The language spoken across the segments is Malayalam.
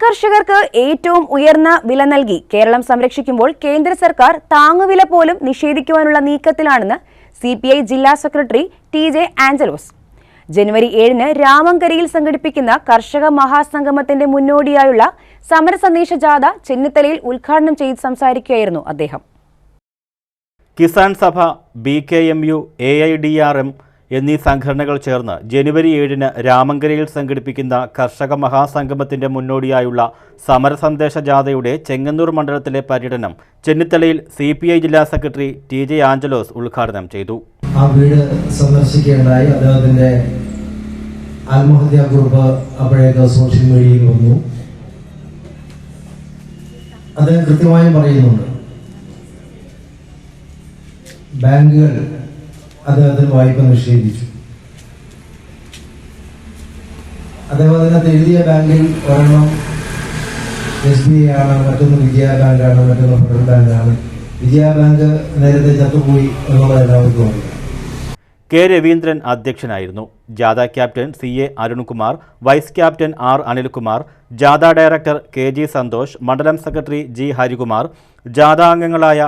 നെൽകർഷകർക്ക് ഏറ്റവും ഉയർന്ന വില നൽകി കേരളം സംരക്ഷിക്കുമ്പോൾ കേന്ദ്ര സർക്കാർ താങ്ങുവില പോലും നിഷേധിക്കുവാനുള്ള നീക്കത്തിലാണെന്ന് സി ജില്ലാ സെക്രട്ടറി ടി ജെ ആഞ്ചലോസ്. ജനുവരി ഏഴിന് രാമങ്കരയിൽ സംഘടിപ്പിക്കുന്ന കർഷക മഹാസംഗമത്തിന്റെ മുന്നോടിയായുള്ള സമര സന്ദേശ ജാഥ ചെന്നിത്തലയിൽ ഉദ്ഘാടനം ചെയ്ത് സംസാരിക്കുകയായിരുന്നു അദ്ദേഹം. Kisan Sabha B K M U A I D R M എന്നീ സംഘടനകൾ ചേർന്ന് ജനുവരി ഏഴിന് രാമങ്കരയിൽ സംഘടിപ്പിക്കുന്ന കർഷക മഹാസംഗമത്തിന്റെ മുന്നോടിയായുള്ള സമരസന്ദേശ ജാഥയുടെ ചെങ്ങന്നൂർ മണ്ഡലത്തിലെ പര്യടനം ചെന്നിത്തലയിൽ സി പി ഐ ജില്ലാ സെക്രട്ടറി ടി ജെ ആഞ്ചലോസ് ഉദ്ഘാടനം ചെയ്തു. ആ വീട് സന്ദർശിക്കുകയുണ്ടായി. അദ്ദേഹത്തിന്റെ ആത്മഹത്യാ കുറിപ്പ് അപ്പോഴേക്ക് സോഷ്യൽ മീഡിയയിൽ വന്നു. അദ്ദേഹം കൃത്യമായും പറയുന്നുണ്ട്. ബാങ്കുകൾ അദ്ദേഹത്തിന് വായ്പ നിഷേധിച്ചു. അദ്ദേഹം അതിനകത്ത് എഴുതിയ ബാങ്കിൽ ഒരെണ്ണം എസ് ബി ഐ ആണ് മറ്റൊന്ന് വിജയ ബാങ്കാണ് മറ്റൊന്ന് ഫെഡറൽ ബാങ്കാണ് വിജയ ബാങ്ക് നേരത്തെ ചത്തുപോയി എന്നുള്ളത് എല്ലാവർക്കും അറിയാം. കെ രവീന്ദ്രൻ അധ്യക്ഷനായിരുന്നു. ജാഥ captain C A Arunkumar vice captain R Anilkumar ജാഥ ഡയറക്ടർ കെ ജി സന്തോഷ് മണ്ഡലം സെക്രട്ടറി ജി ഹരികുമാർ ജാഥ അംഗങ്ങളായ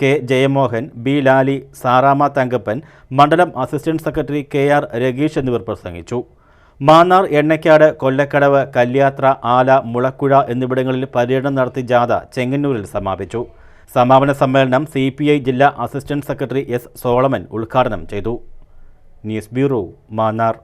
കെ ജയമോഹൻ ബി ലാലി സാറാമ തങ്കപ്പൻ മണ്ഡലം assistant secretary K R Rageesh എന്നിവർ പ്രസംഗിച്ചു. മാന്നാർ എണ്ണയ്ക്കാട് കൊല്ലക്കടവ് കല്യാത്ര ആല മുളക്കുഴ എന്നിവിടങ്ങളിൽ പര്യടനം നടത്തി ജാഥ ചെങ്ങന്നൂരിൽ സമാപിച്ചു. സമാപന സമ്മേളനം സി ജില്ലാ അസിസ്റ്റന്റ് സെക്രട്ടറി എസ് സോളമൻ ഉദ്ഘാടനം ചെയ്തു. News bureau Mannar.